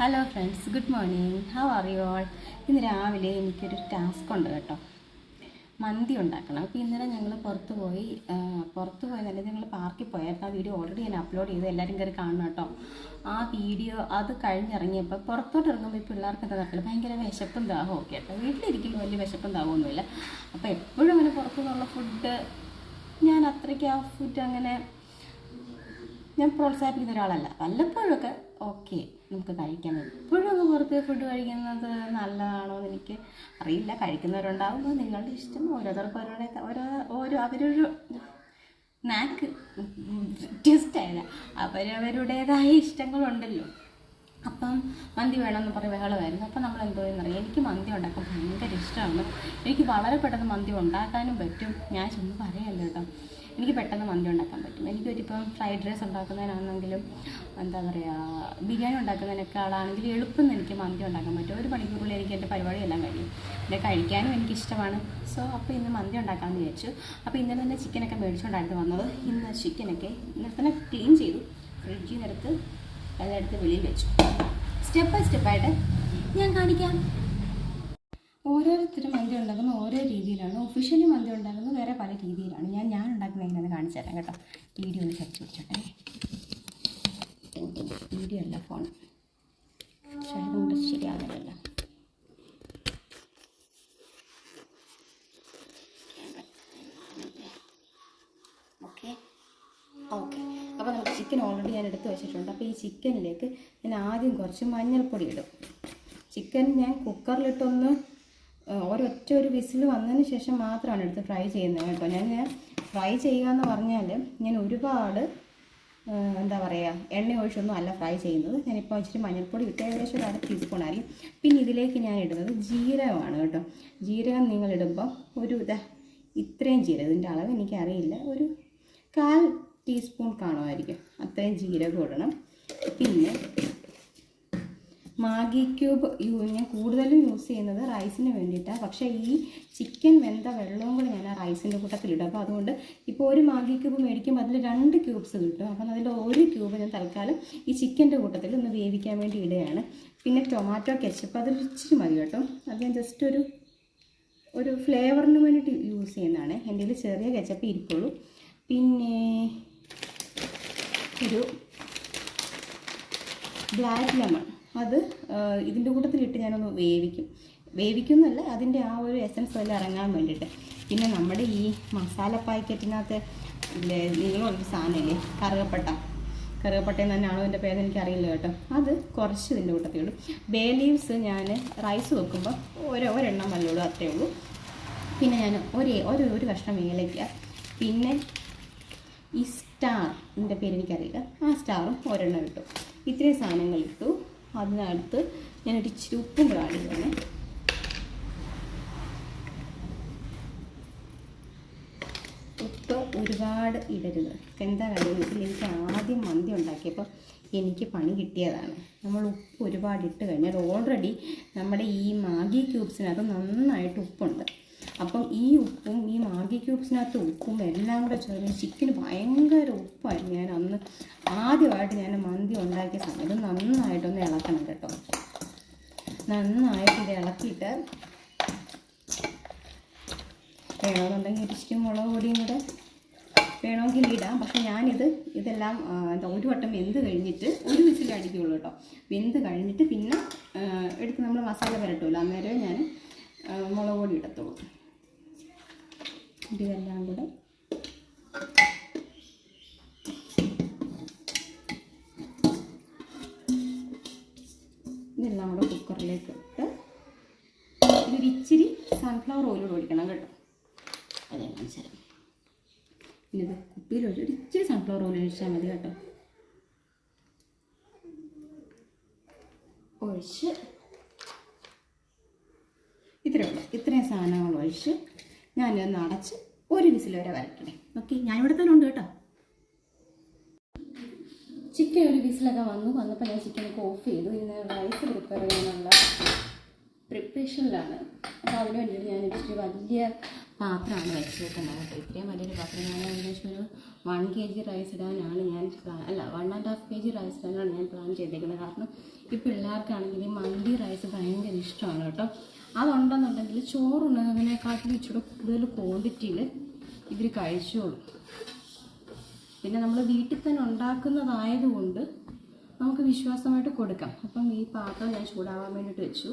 Hello friends good morning how are you all ഇന്ന് രാവിലെ എനിക്കൊരു ടാസ്ക് ഉണ്ട് കേട്ടോ. മന്തി ഉണ്ടാക്കണം. അപ്പോൾ ഇന്നലെ ഞങ്ങൾ പുറത്ത് പോയി പുറത്ത് പോയി നല്ല ഞങ്ങൾ പാർക്കിൽ പോയായിരുന്നു. ആ വീഡിയോ ഓൾറെഡി ഞാൻ അപ്ലോഡ് ചെയ്തു. എല്ലാവരും കയറി കാണണം കേട്ടോ. ആ വീഡിയോ അത് കഴിഞ്ഞിറങ്ങിയപ്പോൾ പുറത്തോട്ട് ഇറങ്ങുമ്പോൾ ഈ പിള്ളേർക്ക് എന്താ നടക്കില്ല ഭയങ്കര വിശപ്പും ദാഹവും ഒക്കെ കേട്ടോ വീട്ടിലിരിക്കുമ്പോൾ വലിയ വിശപ്പും ദാഹമൊന്നുമില്ല അപ്പോൾ എപ്പോഴും അങ്ങനെ പുറത്തു നിന്നുള്ള ഫുഡ് ഞാൻ അത്രയ്ക്ക് ആ ഫുഡ് അങ്ങനെ ഞാൻ പ്രോത്സാഹിപ്പിക്കുന്ന ഒരാളല്ല. വല്ലപ്പോഴൊക്കെ ഓക്കെ നമുക്ക് കഴിക്കാൻ എപ്പോഴും ഇപ്പോഴൊക്കെ പുറത്ത് ഫുഡ് കഴിക്കുന്നത് നല്ലതാണോ എന്ന് എനിക്ക് അറിയില്ല. കഴിക്കുന്നവരുണ്ടാവും നിങ്ങളുടെ ഇഷ്ടം. ഓരോരുത്തർക്കും ഓരോ ഓരോ ഓരോ അവരൊരു നാക്ക് വ്യത്യസ്തമല്ല അവരവരുടേതായ ഇഷ്ടങ്ങളുണ്ടല്ലോ. അപ്പം മന്തി വേണമെന്ന് പറഞ്ഞ് ബഹളമായിരുന്നു. അപ്പം നമ്മൾ എന്തോ എന്നറിയാം എനിക്ക് മന്തി ഉണ്ടാക്കാൻ ഭയങ്കര ഇഷ്ടമാണ്. എനിക്ക് വളരെ പെട്ടെന്ന് മന്തി ഉണ്ടാക്കാനും പറ്റും. ഞാൻ ചുമ്മാ പറയല്ലോ കേട്ടോ. എനിക്ക് പെട്ടെന്ന് മന്തി ഉണ്ടാക്കാൻ പറ്റും. എനിക്കൊരിപ്പം ഫ്രൈഡ് റൈസ് ഉണ്ടാക്കുന്നതിനാണെങ്കിലും എന്താ പറയുക ബിരിയാണി ഉണ്ടാക്കുന്നതിനേക്കാളാണെങ്കിലും എളുപ്പം എനിക്ക് മന്തി ഉണ്ടാക്കാൻ പറ്റും. ഒരു മണിക്കൂറിൽ എനിക്ക് എന്റെ പരിപാടിയെല്ലാം കഴിയും. പിന്നെ കഴിക്കാനും എനിക്കിഷ്ടമാണ്. സോ അപ്പോൾ ഇന്ന് മന്തി ഉണ്ടാക്കാമെന്ന് വിചാരിച്ചു. അപ്പോൾ ഇന്നലെ തന്നെ ചിക്കനൊക്കെ മേടിച്ചുകൊണ്ടായിരുന്നു വന്നത്. ഇന്ന് ചിക്കനൊക്കെ ഇന്നലെ തന്നെ ക്ലീൻ ചെയ്തു. ഫ്രിഡ്ജിൽ നിന്നെടുത്ത് എടുത്ത് വെളിയിൽ വെച്ചു. സ്റ്റെപ്പ് ബൈ സ്റ്റെപ്പായിട്ട് ഞാൻ കാണിക്കാം. ഓരോരുത്തരും മന്തി ഉണ്ടാക്കുന്ന ഓരോ രീതിയിലാണ്. ഒഫീഷ്യലി മന്തി ഉണ്ടാക്കുന്നത് വേറെ പല രീതിയിലാണ്. ഞാൻ ഞാൻ ഉണ്ടാക്കുന്ന എങ്ങനെയാണെന്ന് കാണിച്ചു തരാം കേട്ടോ. വീഡിയോ ഒന്ന് ചർച്ച വെച്ചോട്ടെ വീഡിയോ അല്ല ഫോൺ പക്ഷേ ശരിയാകുന്നില്ല ഓക്കെ ഓക്കെ അപ്പോൾ നമുക്ക് ചിക്കൻ ഓൾറെഡി ഞാൻ എടുത്ത് വെച്ചിട്ടുണ്ട്. അപ്പോൾ ഈ ചിക്കനിലേക്ക് ഞാൻ ആദ്യം കുറച്ച് മഞ്ഞൾപ്പൊടി ഇടും. ചിക്കൻ ഞാൻ കുക്കറിലിട്ടൊന്ന് ഒരൊറ്റ ഒരു വിസിൽ വന്നതിന് ശേഷം മാത്രമാണ് എടുത്ത് ഫ്രൈ ചെയ്യുന്നത് കേട്ടോ. ഞാൻ ഫ്രൈ ചെയ്യുക എന്ന് പറഞ്ഞാൽ ഞാൻ ഒരുപാട് എന്താ പറയുക എണ്ണ ഒഴിച്ചൊന്നും അല്ല ഫ്രൈ ചെയ്യുന്നത്. ഞാനിപ്പോൾ ഇച്ചിരി മഞ്ഞൾപ്പൊടി ഇട്ട് ഏകദേശം ഒരു അര ടീസ്പൂൺ ആയിരിക്കും പിന്നെ ഇതിലേക്ക് ഞാൻ ഇടുന്നത് ജീരകമാണ് കേട്ടോ. ജീരകം നിങ്ങൾ ഇടുമ്പോൾ ഒരു ഇതാ ഇത്രയും ജീരകം ഇതിന്റെ അളവ് എനിക്കറിയില്ല. ഒരു കാൽ ടീസ്പൂൺ കാണുമായിരിക്കും. അത്രയും ജീരകം ഇടണം. പിന്നെ മാഗി ക്യൂബ് ഞാൻ കൂടുതലും യൂസ് ചെയ്യുന്നത് റൈസിന് വേണ്ടിയിട്ടാണ് പക്ഷേ ഈ ചിക്കൻ വെന്ത വെള്ളവും കൂടി ഞാൻ ആ റൈസിന്റെ കൂട്ടത്തിലിടും അപ്പോൾ അതുകൊണ്ട് ഇപ്പോൾ ഒരു മാഗി ക്യൂബ് മേടിക്കുമ്പോൾ അതിൽ രണ്ട് ക്യൂബ്സ് കിട്ടും. അപ്പം അതിൽ ഒരു ക്യൂബ് ഞാൻ തൽക്കാലം ഈ ചിക്കന്റെ കൂട്ടത്തിൽ ഒന്ന് വേവിക്കാൻ വേണ്ടി ഇടുകയാണ്. പിന്നെ ടൊമാറ്റോ കെച്ചപ്പ് അതിൽ ഇച്ചിരി മതി കേട്ടോ. അത് ഞാൻ ജസ്റ്റ് ഒരു ഒരു ഫ്ലേവറിന് വേണ്ടിയിട്ട് യൂസ് ചെയ്യുന്നതാണ്. എന്റെ ചെറിയ കെച്ചപ്പ് ഇരിക്കുള്ളൂ. പിന്നെ ഒരു ബ്ലാക്ക് ലെമൺ. അത് ഇതിന്റെ കൂട്ടത്തിലിട്ട് ഞാനൊന്ന് വേവിക്കും. വേവിക്കുന്നല്ല അതിന്റെ ആ ഒരു എസൻസ് വല്ല ഇറങ്ങാൻ വേണ്ടിയിട്ട്. പിന്നെ നമ്മുടെ ഈ മസാല പാക്കറ്റിനകത്ത് ഇല്ലേ നിങ്ങളുള്ള സാധനമില്ലേ കറുകപ്പട്ട. കറുകപ്പട്ടയെന്ന് തന്നെയാണോ എന്റെ പേര് എനിക്കറിയില്ല കേട്ടോ. അത് കുറച്ച് ഇതിന്റെ കൂട്ടത്തിലുള്ളൂ ബേ ലീവ്സ് ഞാൻ റൈസ് വെക്കുമ്പോൾ ഓരോ ഒരെണ്ണം വല്ലുള്ളൂ അത്രയേ ഉള്ളൂ. പിന്നെ ഞാൻ ഒരേ ഒരു ഒരു കഷ്ണം ഏലയ്ക്ക പിന്നെ ഈ സ്റ്റാർ എന്റെ പേര് എനിക്കറിയില്ല. ആ സ്റ്റാറും ഒരെണ്ണം ഇട്ടു. ഇത്രയും സാധനങ്ങൾ ഇട്ടു. അതിനടുത്ത് ഞാൻ ഒരു ഇച്ചിരി ഉപ്പും കൂടെ ആഡ് ചെയ്യണേ. ഉപ്പ് ഒരുപാട് ഇടരുത്. എന്താ കാര്യം? എനിക്ക് ആദ്യം മന്തി ഉണ്ടാക്കിയപ്പോൾ എനിക്ക് പണി കിട്ടിയതാണ്. നമ്മൾ ഉപ്പ് ഒരുപാട് ഇട്ട് കഴിഞ്ഞാൽ ഓൾറെഡി നമ്മുടെ ഈ മാഗി ക്യൂബ്സിനകത്ത് നന്നായിട്ട് ഉപ്പുണ്ട്. അപ്പം ഈ ഉപ്പും ഈ മാഗി ക്യൂബ്സിനകത്ത് ഉപ്പും എല്ലാം കൂടെ ചേർന്ന് ചിക്കന് ഭയങ്കര ഉപ്പായിരുന്നു ഞാൻ അന്ന്. ആദ്യമായിട്ട് ഞാൻ മന്തി ഉണ്ടാക്കിയ സമയത്ത് നന്നായിട്ടൊന്ന് ഇളക്കണം കേട്ടോ. നന്നായിട്ട് ഇത് ഇളക്കിയിട്ട് വേണമെന്നുണ്ടെങ്കിൽ ഇച്ചിരി മുളക് പൊടിയും കൂടെ വേണമെങ്കിൽ ഇടാം. പക്ഷെ ഞാനിത് ഇതെല്ലാം എന്താ ഒരു വട്ടം വെന്ത് കഴിഞ്ഞിട്ട് ഒരു വിസിൽ അടിക്കുള്ളൂ കേട്ടോ. വെന്ത് കഴിഞ്ഞിട്ട് പിന്നെ എടുത്ത് നമ്മൾ മസാല പുരട്ടുമല്ലോ അന്നേരം ഞാൻ മുളക് പൊടി ഇടത്തുള്ളൂ. ഇതെല്ലാം കൂടെ. ഇതെല്ലാം കൂടെ കുക്കറിലേക്ക് ഇട്ട് ഇതൊരു ഇച്ചിരി സൺഫ്ലവർ ഓയിൽ ഒഴിക്കണം കേട്ടോ. അതെ കാണിച്ചു തരാം പിന്നെ ഇത് കുപ്പിയിൽ ഒഴിച്ച് ഇച്ചിരി സൺഫ്ലവർ ഓയിൽ ഒഴിച്ചാൽ മതി കേട്ടോ. ഒഴിച്ച് ഇത്രയേ ഇത്രയും സാധനങ്ങൾ ഒഴിച്ച് ഞാനിതൊന്ന് അടച്ച് ഒരു വിസിൽ വരെ വരട്ടണേ ഓക്കെ ഞാൻ ഇവിടെ തന്നെ ഉണ്ട് കേട്ടോ. ചിക്കൻ ഒരു വിസിലൊക്കെ വന്നു. വന്നപ്പോൾ ഞാൻ ചിക്കനൊക്കെ ഓഫ് ചെയ്തു. ഇന്ന് റൈസ് പ്രിപ്പയർ ചെയ്യാനുള്ള പ്രിപ്പറേഷനിലാണ് അപ്പോൾ അതിന് വേണ്ടിയിട്ട് ഞാൻ ഇച്ചിരി വലിയ പാത്രമാണ് വെച്ചേക്കുന്നത് കേട്ടോ. ഇത്രയും വലിയൊരു പാത്രം ഞാൻ ഏകദേശം ഒരു വൺ കെ ജി റൈസ് ഇടാനാണ് ഞാൻ അല്ല one and half K G rice ഇടാനാണ് ഞാൻ പ്ലാൻ ചെയ്തേക്കുന്നത്. കാരണം ഈ പിള്ളേർക്കാണെങ്കിൽ മന്തി റൈസ് ഭയങ്കര ഇഷ്ടമാണ് കേട്ടോ. അതുണ്ടെന്നുണ്ടെങ്കിൽ ചോറുണ്ണതിനെക്കാട്ടിലും ഇച്ചിരി കൂടുതൽ ക്വാണ്ടിറ്റിയിൽ ഇവർ കഴിച്ചോളൂ. പിന്നെ നമ്മൾ വീട്ടിൽ തന്നെ ഉണ്ടാക്കുന്നതായതുകൊണ്ട് നമുക്ക് വിശ്വാസമായിട്ട് കൊടുക്കാം. അപ്പം ഈ പാത്രം ഞാൻ ചൂടാവാൻ വേണ്ടിയിട്ട് വെച്ചു.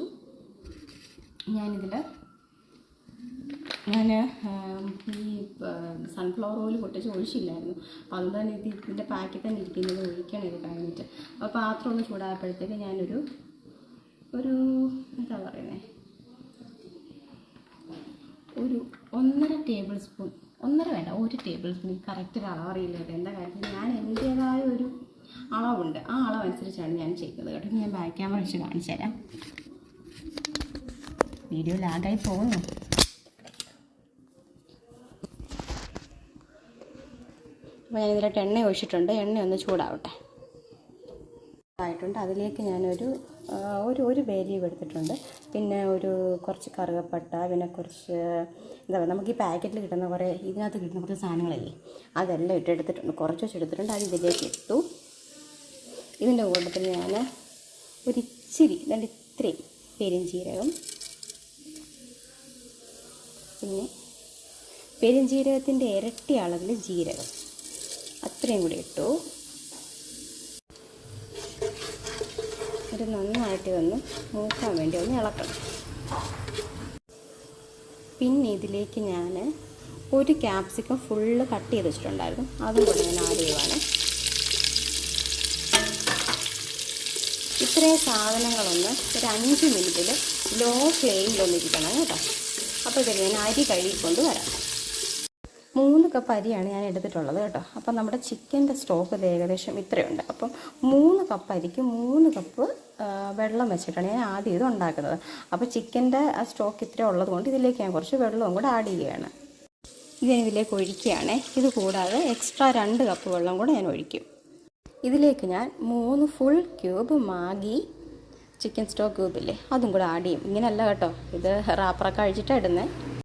ഞാനിതിൽ ഞാൻ ഈ സൺഫ്ലവർ ഓയിൽ പൊട്ടിച്ച് ഒഴിച്ചില്ലായിരുന്നു. അപ്പോൾ അതുകൊണ്ട് തന്നെ ഇത് ഇതിന്റെ പാക്കറ്റ് തന്നെ ഇരിക്കുന്നത് ഒഴിക്കണം ഇത് കഴിഞ്ഞിട്ട്. അപ്പോൾ പാത്രം ഒന്ന് ചൂടായപ്പോഴത്തേക്ക് ഞാനൊരു ഒരു എന്താ പറയുന്നത് ഒരു ഒന്നര ടേബിൾ സ്പൂൺ ഒന്നര വേണ്ട ഒരു ടേബിൾ സ്പൂൺ. കറക്റ്റ് ഒരു അറിയില്ല കേട്ടോ എന്താ കാര്യത്തിൽ ഞാൻ എന്റേതായ ഒരു അളവുണ്ട്. ആ അളവനുസരിച്ചാണ് ഞാൻ ചെയ്യുന്നത് കേട്ടോ. ഞാൻ ബാക്ക് ക്യാമറ വെച്ച് കാണിച്ചു തരാം. വീഡിയോ ലാഗായി പോകുന്നു. അപ്പോൾ ഞാൻ ഇതിലോട്ട് എണ്ണ ഒഴിച്ചിട്ടുണ്ട്. എണ്ണ ഒന്ന് ചൂടാവട്ടെ. ആയിട്ടുണ്ട്. അതിലേക്ക് ഞാനൊരു ഒരു ഒരു ബേലീവ് എടുത്തിട്ടുണ്ട്. പിന്നെ ഒരു കുറച്ച് കറുകപ്പട്ട പിന്നെ കുറച്ച് എന്താ പറയുക നമുക്ക് ഈ പാക്കറ്റിൽ കിട്ടുന്ന കുറേ ഇതിനകത്ത് കിട്ടുന്ന കുറച്ച് സാധനങ്ങളില്ലേ? അതെല്ലാം ഇട്ടെടുത്തിട്ടുണ്ട്. കുറച്ച് വെച്ച് എടുത്തിട്ടുണ്ട്. അത് ഇതിലേക്ക് ഇട്ടു. ഇതിന്റെ കൂട്ടത്തിൽ ഞാൻ ഒരു ഇച്ചിരി രണ്ട് ഇത്രയും പെരിഞ്ചീരകം. പിന്നെ പെരിഞ്ജീരകത്തിന്റെ ഇരട്ടി അളവിൽ ജീരകം. അത്രയും കൂടി ഇട്ടു. ഇത് നന്നായിട്ട് ഒന്ന് മൂക്കാൻ വേണ്ടി ഒന്ന് ഇളക്കണം. പിന്നെ ഇതിലേക്ക് ഞാൻ ഒരു ക്യാപ്സിക്കം ഫുള്ള് കട്ട് ചെയ്ത് വെച്ചിട്ടുണ്ടായിരുന്നു അതും കൂടെ ഞാൻ ആഡ് ചെയ്യുവാണ്. ഇത്രയും സാധനങ്ങളൊന്ന് ഒരു അഞ്ച് മിനിറ്റിൽ ലോ ഫ്ലെയിമിലൊന്നിരിക്കണം കേട്ടോ. കേട്ടോ ഇതിൽ ഞാൻ അരി കഴുകിക്കൊണ്ട് വരാം. മൂന്ന് കപ്പ് അരിയാണ് ഞാൻ എടുത്തിട്ടുള്ളത് കേട്ടോ. അപ്പം നമ്മുടെ ചിക്കന്റെ സ്റ്റോക്ക് ഏകദേശം ഇത്രയുണ്ട്. അപ്പം മൂന്ന് കപ്പ് അരിക്ക് മൂന്ന് കപ്പ് വെള്ളം വെച്ചിട്ടാണ് ഞാൻ ആദ്യം ഇത് ഉണ്ടാക്കുന്നത്. അപ്പോൾ ചിക്കന്റെ സ്റ്റോക്ക് ഇത്ര ഉള്ളത് കൊണ്ട് ഇതിലേക്ക് ഞാൻ കുറച്ച് വെള്ളവും കൂടെ ആഡ് ചെയ്യുകയാണ്. ഇത് ഞാൻ ഇതിലേക്ക് ഒഴിക്കുകയാണ്. ഇത് കൂടാതെ എക്സ്ട്രാ രണ്ട് കപ്പ് വെള്ളം കൂടെ ഞാൻ ഒഴിക്കും. ഇതിലേക്ക് ഞാൻ മൂന്ന് full cube Maggi chicken stock ക്യൂബില്ലേ അതും കൂടെ ആഡ് ചെയ്യും. ഇങ്ങനെയല്ല കേട്ടോ. ഇത് റാപ്പറൊക്കെ അഴിച്ചിട്ടാണ് ഇടുന്നത്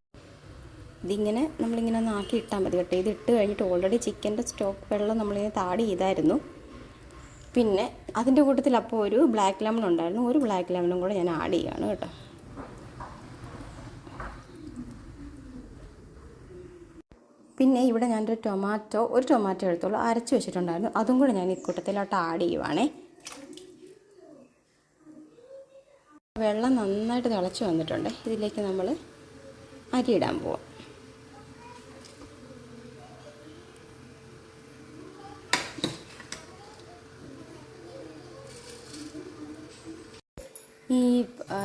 ഇതിങ്ങനെ നമ്മളിങ്ങനെ ഒന്ന് ആക്കി ഇട്ടാൽ മതി കേട്ടോ. ഇത് ഇട്ട് കഴിഞ്ഞിട്ട് ഓൾറെഡി ചിക്കന്റെ സ്റ്റോക്ക് വെള്ളം നമ്മളിങ്ങനെ താടി ചെയ്തായിരുന്നു. പിന്നെ അതിന്റെ കൂട്ടത്തിൽ അപ്പോൾ ഒരു ബ്ലാക്ക് ലെമൺ ഉണ്ടായിരുന്നു. ഒരു ബ്ലാക്ക് ലെമണും കൂടെ ഞാൻ ആഡ് ചെയ്യുകയാണ് കേട്ടോ. പിന്നെ ഇവിടെ ഞാനൊരു ടൊമാറ്റോ ഒരു ടൊമാറ്റോ എടുത്തോളൂ അരച്ച് വെച്ചിട്ടുണ്ടായിരുന്നു. അതും കൂടെ ഞാൻ ഈ കൂട്ടത്തിലോട്ട് ആഡ് ചെയ്യുവാണേ. വെള്ളം നന്നായിട്ട് തിളച്ച് വന്നിട്ടുണ്ട്. ഇതിലേക്ക് നമ്മൾ അരിയിടാൻ പോവാം. ഈ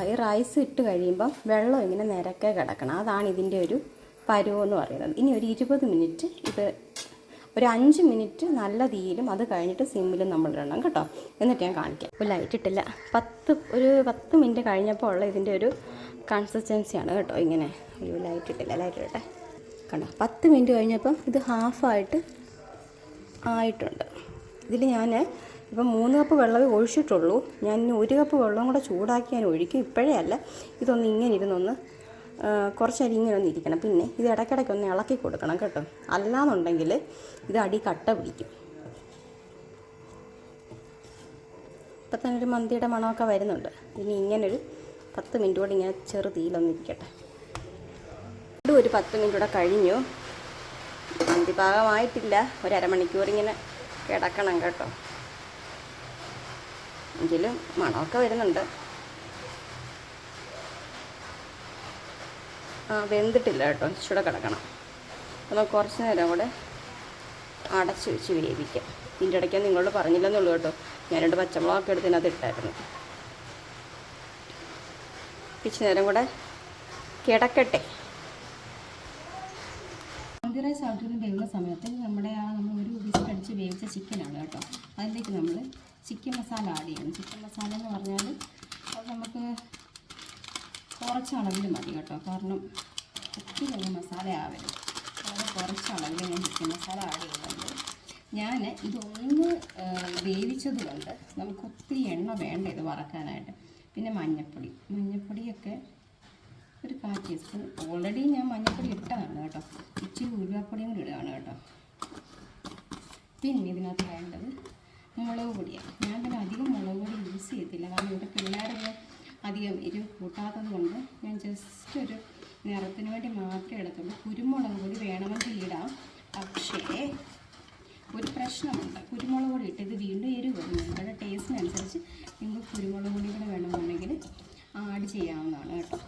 ഈ റൈസ് ഇട്ട് കഴിയുമ്പം വെള്ളം ഇങ്ങനെ നിരക്കെ കിടക്കണം. അതാണ് ഇതിന്റെ ഒരു പരുവം എന്ന് പറയുന്നത്. ഇനി ഒരു ഇരുപത് മിനിറ്റ് ഇത് ഒരു അഞ്ച് മിനിറ്റ് നല്ല തീയിലും അത് കഴിഞ്ഞിട്ട് സിമ്മിലും നമ്മൾ ഇടണം കേട്ടോ. എന്നിട്ട് ഞാൻ കാണിക്കാം. ഇപ്പോൾ ലൈറ്റ് ഇട്ടില്ല. പത്ത് ഒരു പത്ത് മിനിറ്റ് കഴിഞ്ഞപ്പോൾ ഉള്ള ഇതിന്റെ ഒരു കൺസിസ്റ്റൻസിയാണ് കേട്ടോ ഇങ്ങനെ. ഒരു ലൈറ്റ് ഇട്ടില്ല ലൈറ്റ് ഇടട്ടെ. കണ്ടോ? പത്ത് മിനിറ്റ് കഴിഞ്ഞപ്പം ഇത് ഹാഫായിട്ട് ആയിട്ടുണ്ട്. ഇതിൽ ഞാൻ ഇപ്പം മൂന്ന് കപ്പ് വെള്ളമേ ഒഴിച്ചിട്ടുള്ളൂ. ഞാൻ ഇനി ഒരു കപ്പ് വെള്ളം കൂടെ ചൂടാക്കി ഞാൻ ഒഴിക്കും. ഇപ്പോഴേ അല്ല. ഇതൊന്ന് ഇങ്ങനെ ഇരുന്നൊന്ന് കുറച്ചരി ഇങ്ങനെ ഒന്ന് ഇരിക്കണം. പിന്നെ ഇത് ഇടയ്ക്കിടയ്ക്ക് ഒന്ന് ഇളക്കി കൊടുക്കണം കേട്ടോ. അല്ലാന്നുണ്ടെങ്കിൽ ഇത് അടി കട്ട പിടിക്കും. ഇപ്പം തന്നെ ഒരു മന്തിയുടെ മണമൊക്കെ വരുന്നുണ്ട്. ഇനി ഇങ്ങനൊരു പത്ത് മിനിറ്റ് കൂടി ഇങ്ങനെ ചെറു തീയിലൊന്ന് ഇരിക്കട്ടെ. വീണ്ടും ഒരു പത്ത് മിനിറ്റ് കൂടെ കഴിഞ്ഞു. മന്തി പാകമായിട്ടില്ല ഒരു അരമണിക്കൂർ ഇങ്ങനെ കിടക്കണം കേട്ടോ. എങ്കിലും മണമൊക്കെ വരുന്നുണ്ട്. ആ വെന്തിട്ടില്ല കേട്ടോ. ഇച്ചിരി കിടക്കണം. നമുക്ക് കുറച്ച് നേരം കൂടെ അടച്ച് വെച്ച് വേവിക്കാം. ഇതിന്റെ ഇടയ്ക്ക് നിങ്ങളോട് പറഞ്ഞില്ലെന്നുള്ളൂ കേട്ടോ. ഞാൻ രണ്ട് പച്ചമുളകൊക്കെ എടുത്ത് ഇട്ടായിരുന്നു. ഇച്ചിരി നേരം കൂടെ കിടക്കട്ടെ. മന്തി റൈസ് ഔട്ടിന് വേവുന്ന സമയത്ത് നമ്മുടെ ആ നമ്മൾ ഒരു വിസിൽ അടിച്ച് വേവിച്ച ചിക്കനാണ് കേട്ടോ. അതിലേക്ക് നമ്മൾ ചിക്കൻ മസാല ആഡ് ചെയ്യണം. ചിക്കൻ മസാല എന്ന് പറഞ്ഞാൽ അത് നമുക്ക് കുറച്ച് അളവിൽ മതി കേട്ടോ. കാരണം ഒത്തിരി വലിയ മസാല ആവരുത്. വളരെ കുറച്ച് അളവിൽ ഞാൻ ചിക്കൻ മസാല ആഡ് ചെയ്യുന്നുണ്ട്. ഞാൻ ഇതൊന്ന് ആ, വേവിച്ചത് കൊണ്ട് നമുക്ക് ഒത്തിരി എണ്ണ വേണ്ട ഇത് വറക്കാനായിട്ട്. പിന്നെ മഞ്ഞൾപ്പൊടി മഞ്ഞൾപ്പൊടിയൊക്കെ ഒരു കാ ടീസ്പൂൺ. ഓൾറെഡി ഞാൻ മഞ്ഞൾപ്പൊടി ഇട്ടതാണ് കേട്ടോ. ഇച്ചിരി ഉരുവാപ്പൊടിയും കൂടി ഇടുകയാണ് കേട്ടോ. പിന്നെ ഇതിനകത്ത് വേണ്ടത് മുളക് പൊടിയാണ്. ഞാൻ പിന്നെ അധികം മുളക് പൊടി യൂസ് ചെയ്യത്തില്ല. കാരണം ഇവിടെ പിള്ളേരൊക്കെ അധികം എരിവ് കൂട്ടാത്തത് കൊണ്ട് ഞാൻ ജസ്റ്റ് ഒരു നിറത്തിന് വേണ്ടി മാത്രമേ എടുത്തുള്ളൂ കുരുമുളക് പൊടി വേണമെങ്കിൽ ഇടാം. പക്ഷേ ഒരു പ്രശ്നമുണ്ട്. കുരുമുളക് പൊടി ഇട്ട് ഇത് വീണ്ടും എരിവ് നിങ്ങളുടെ ടേസ്റ്റിനനുസരിച്ച് നിങ്ങൾക്ക് കുരുമുളക് പൊടി കൂടെ വേണമെന്നുണ്ടെങ്കിൽ ആഡ് ചെയ്യാവുന്നതാണ് കേട്ടോ.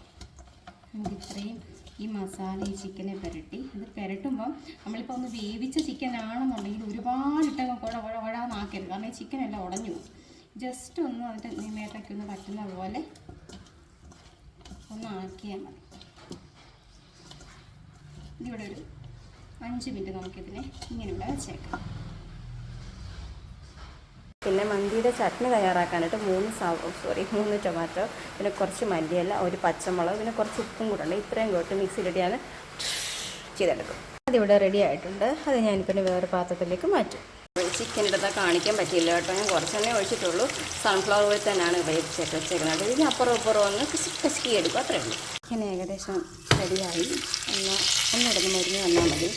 ഈ മസാല ഈ ചിക്കനെ പുരട്ടി. ഇത് പുരട്ടുമ്പം നമ്മളിപ്പോൾ ഒന്ന് വേവിച്ച ചിക്കൻ ആണെന്നുണ്ടെങ്കിൽ ഒരുപാട് ഇട്ടങ്ങ് കുഴ കുഴ കുഴാന്നാക്കരുത് കാരണം ഈ ചിക്കൻ എല്ലാം ഉടഞ്ഞു പോകും. ജസ്റ്റ് ഒന്ന് അതിന്റെ മേത്തൊക്കെ ഒന്ന് പറ്റുന്ന പോലെ ഒന്ന് ആക്കിയാൽ മതി. ഇതിവിടെ ഒരു അഞ്ച് മിനിറ്റ് നമുക്കിതിനെ ഇങ്ങനെ ഇവിടെ വെച്ചേക്കാം. പിന്നെ മന്തിയുടെ ചട്നി തയ്യാറാക്കാനായിട്ട് മൂന്ന് സോറി മൂന്ന് ടൊമാറ്റോ പിന്നെ കുറച്ച് മല്ലിയല്ല ഒരു പച്ചമുളക് പിന്നെ കുറച്ച് ഉപ്പും കൂടെ ഉണ്ട്. ഇത്രയും കൂട്ട് മിക്സിയിലിട്ട് ഞാൻ ചെയ്തെടുക്കും. അതിവിടെ റെഡി ആയിട്ടുണ്ട്. അത് ഞാനിപ്പോൾ വേറെ പാത്രത്തിലേക്ക് മാറ്റും. ചിക്കൻ എടുത്താൽ കാണിക്കാൻ പറ്റിയില്ല കേട്ടോ. ഞാൻ കുറച്ചെണ്ണേ ഒഴിച്ചിട്ടുള്ളൂ. സൺഫ്ലവർ ഓയിൽ തന്നെയാണ് ഉപയോഗിച്ചിട്ട് വെച്ചേക്കുന്നത്. ഇതിന് അപ്പുറം അപ്പുറം ഒന്ന് കസക്കി എടുക്കും. അത്രേ ഉള്ളൂ. ചിക്കൻ ഏകദേശം റെഡിയായി ഒന്ന് ഒന്നിടന്ന് മരുന്ന് വന്നാൽ മതി.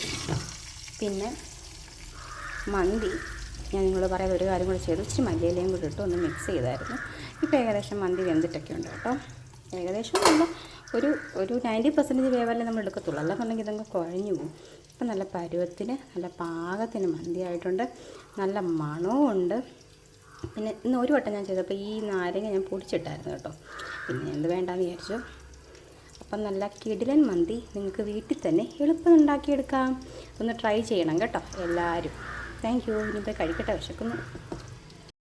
പിന്നെ മന്തി. ഞാൻ നിങ്ങൾ പറയാതെ ഒരു കാര്യം കൂടി ചെയ്തു. ഇച്ചിരി മല്ലിയിലയും കൂടി ഇട്ട് ഒന്ന് മിക്സ് ചെയ്തായിരുന്നു. ഇപ്പോൾ ഏകദേശം മന്തി വെന്തിട്ടൊക്കെ ഉണ്ട് കേട്ടോ. ഏകദേശം നല്ല ഒരു ഒരു നയന്റി പെർസെന്റേജ് വേവല്ലേ നമ്മൾ എടുക്കത്തുള്ളൂ. അല്ലാന്നുണ്ടെങ്കിൽ ഇതങ്ങ് കുഴഞ്ഞു പോകും. ഇപ്പം നല്ല പരുവത്തിന് നല്ല പാകത്തിന് മന്തി ആയിട്ടുണ്ട്. നല്ല മണവും ഉണ്ട്. പിന്നെ ഇന്ന് ഒരു വട്ടം ഞാൻ ചെയ്തപ്പോൾ ഈ നാരങ്ങ ഞാൻ പൊടിച്ചിട്ടായിരുന്നു കേട്ടോ. പിന്നെ എന്ത് വേണ്ടാന്ന് വിചാരിച്ചു. അപ്പം നല്ല കിടിലൻ മന്തി നിങ്ങൾക്ക് വീട്ടിൽ തന്നെ എളുപ്പം ഉണ്ടാക്കിയെടുക്കാം. ഒന്ന് ട്രൈ ചെയ്യണം കേട്ടോ എല്ലാവരും. Thank you. ഇനിയിപ്പോൾ കഴിക്കട്ടെ. വിശക്കുന്നു.